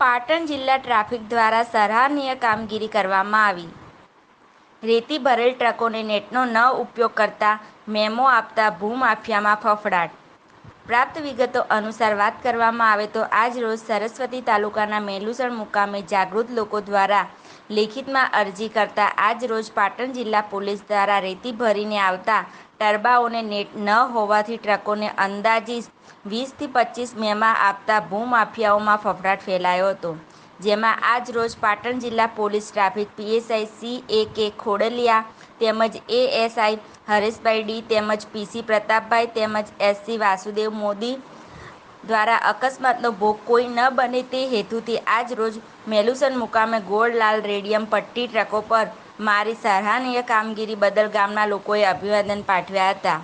પાટણ જિલ્લા ટ્રાફિક દ્વારા સરાહનીય કામગીરી કરવામાં આવી. રેતી ભરેલ ટ્રકોને નેટનો ન ઉપયોગ કરતા મેમો આપતા ભૂમાફિયામાં ફફડાટ. પ્રાપ્ત વિગતો અનુસાર વાત કરવામાં આવે તો આજ રોજ સરસ્વતી તાલુકાના મેલુસણ મુકામે જાગૃત લોકો દ્વારા લેખિતમાં અરજી કરતા આજ રોજ પાટણ જિલ્લા પોલીસ દ્વારા રેતી ભરીને આવતા ટરબાઓને નેટ ન હોવાથી ટ્રકોને અંદાજીત વીસથી પચીસ મેમાં આપતા ભૂમાફિયાઓમાં ફફડાટ ફેલાયો હતો. જેમાં આજ રોજ પાટણ જિલ્લા police traffic PSI C A K Khodaliya તેમજ એએસઆઈ હરેશભાઈ ડી તેમજ પીસી પ્રતાપભાઈ તેમજ એસસી વાસુદેવ મોદી દ્વારા અકસ્માતનો ભોગ કોઈ ન બને તે હેતુથી આજ રોજ મેલુસન મુકામે ગોળ લાલ રેડિયમ પટ્ટી ટ્રકો પર મારી સરાહનીય કામગીરી બદલ ગામના લોકોએ અભિવાદન પાઠવ્યા હતા.